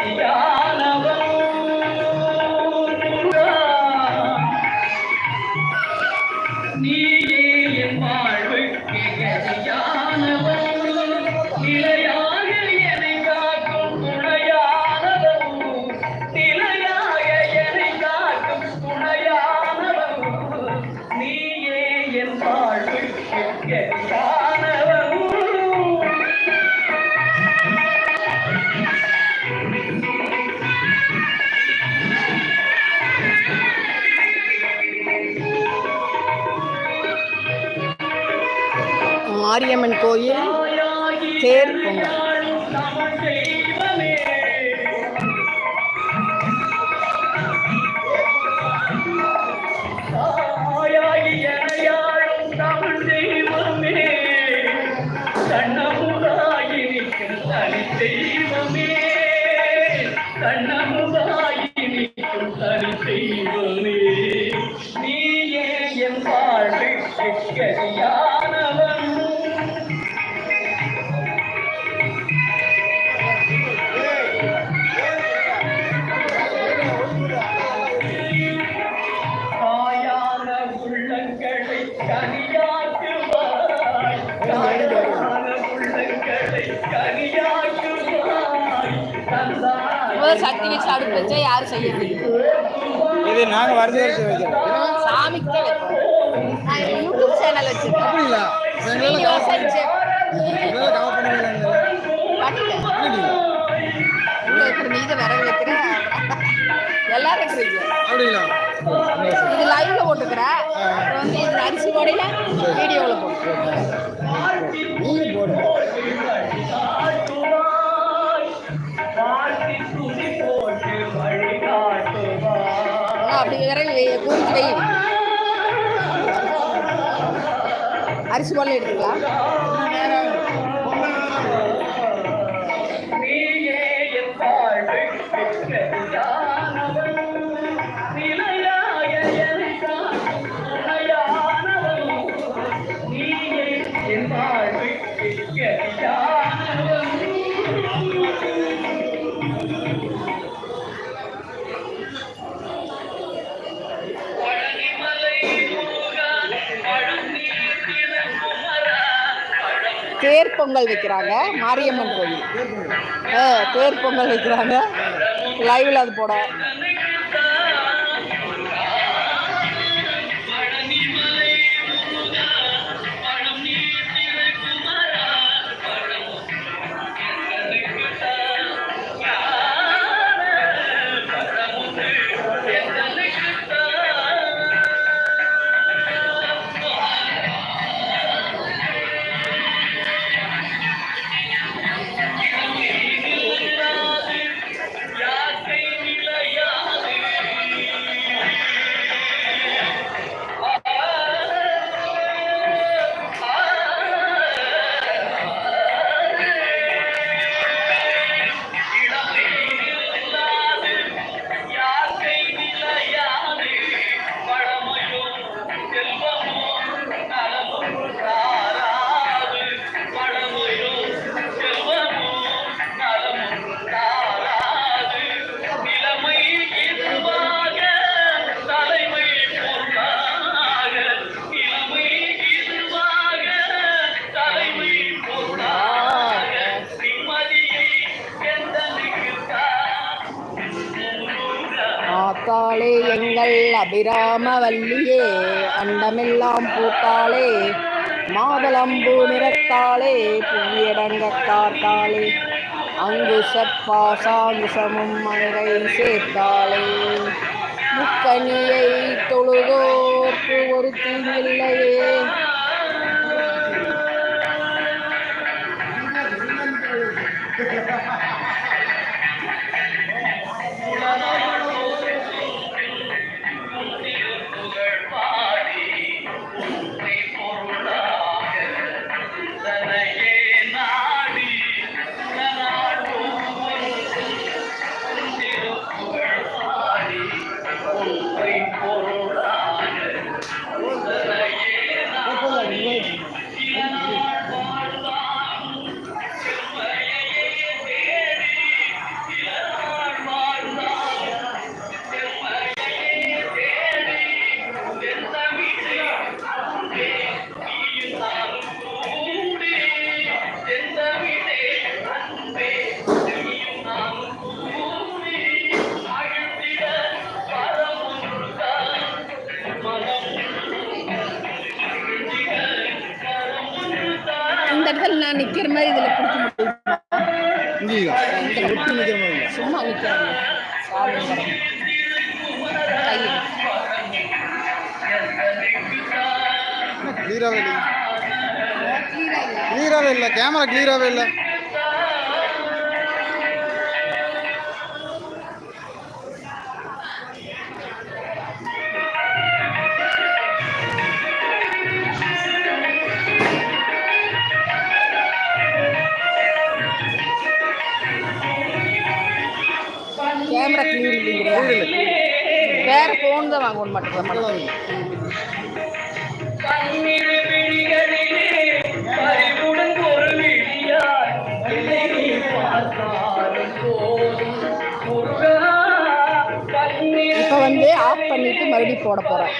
哎呀。மாரியம்மன் கோயில் தேர் பொங்கல். இவ்வளவு சக்தி வச்சு அடுப்பு வச்சா யாரும் செய்ய முடியும் இது நாங்க வருஷம் வருஷம் வைக்கிறோம். சாமிக்கு தான் வைப்போம். நான் யூடியூப் சேனல் வச்சிருக்கேன். அப்படிங்களா? வீடியோ செஞ்சு. இதெல்லாம் கவர் பண்ணுவீங்களா பண்ணிட்டேன். உள்ள இருக்கிற மீத விறகு வைக்கிற எல்லாரும் அப்படிங்களா? இது லைவ்ல போட்டுக்கிறேன் அப்புறம் வந்து இது அரிசி போடையில வீடியோவில் போட்டு அப்படி விரல் வை- கூறிட்டு அரிசி போடல எடுத்துக்கலாம். பொங்கல் வைக்கிறாங்க மாரியம்மன் கோயில். தேர் பொங்கல் வைக்கிறாங்க. லைவ்ல அது போட பூத்தாளே எங்கள் அபிராம வல்லியே அண்டமெல்லாம் பூத்தாளே மாதளம்பூ நிறத்தாளே புவியடங்க காத்தாளே அங்குசப்பாசாங்குசமும் மங்கை சேர்த்தாளே முக்கனியை தொழு நிக்கிற மாதிரி இதுல பிடிக்க முடியும்? சும்மா. கையில் கிளியராகவே இல்லை? கிளியராகவே இல்லை. கேமரா கிளியராகவே இல்லை. கேமரா கிளியர் இல்லைங்கிறியா? வேற ஃபோன் தான் வாங்கணும் மட்டும் இப்போ வந்து ஆஃப் பண்ணிட்டு மறுபடியும் போட போறேன்.